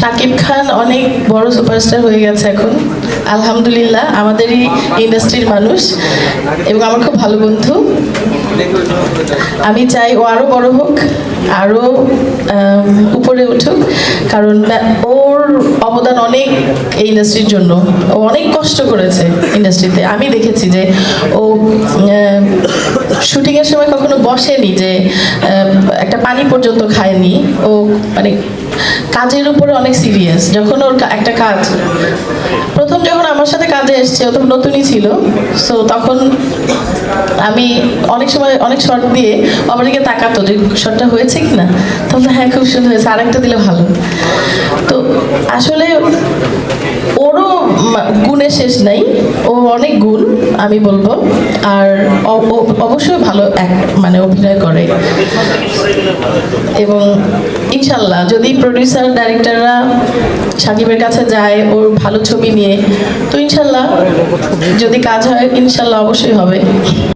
শাকিব খান অনেক বড় সুপারস্টার হয়ে গেছে এখন। আলহামদুলিল্লাহ, আমাদেরই ইন্ডাস্ট্রির মানুষ এবং আমার খুব ভালো বন্ধু। আমি চাই ও আরও বড় হোক আরও উপরে উঠুক, কারণ ওর অবদান অনেক এই ইন্ডাস্ট্রির জন্য। ও অনেক কষ্ট করেছে ইন্ডাস্ট্রিতে আমি দেখেছি যে ও শুটিংয়ের সময় কখনো বসেনি যে একটা পানি পর্যন্ত খায়নি। ও মানে কাজের উপরে অনেক সিরিয়াস যখন ওর একটা কাজ, প্রথম যখন আমার সাথে কাজে এসছে, ও তখন নতুনই ছিল সো তখন আমি অনেক সময়, অনেক শর্ট দিয়ে আমার দিকে তাকাতো যে শর্টটা হয়েছে কি না তখন হ্যাঁ খুব সুন্দর হয়েছে, আরেকটা দিলে ভালো। তো আসলে ওরও গুণের শেষ নাই, ও অনেক গুণ আমি বলব। আর অবশ্যই ভালো এক- মানে অভিনয় করে। এবং ইনশাল্লাহ যদি প্রডিউসার ডাইরেক্টররা সাকিবের কাছে যায়, ওর ভালো ছবি নিয়ে, তো ইনশাল্লাহ যদি কাজ হয়, ইনশাল্লাহ অবশ্যই হবে।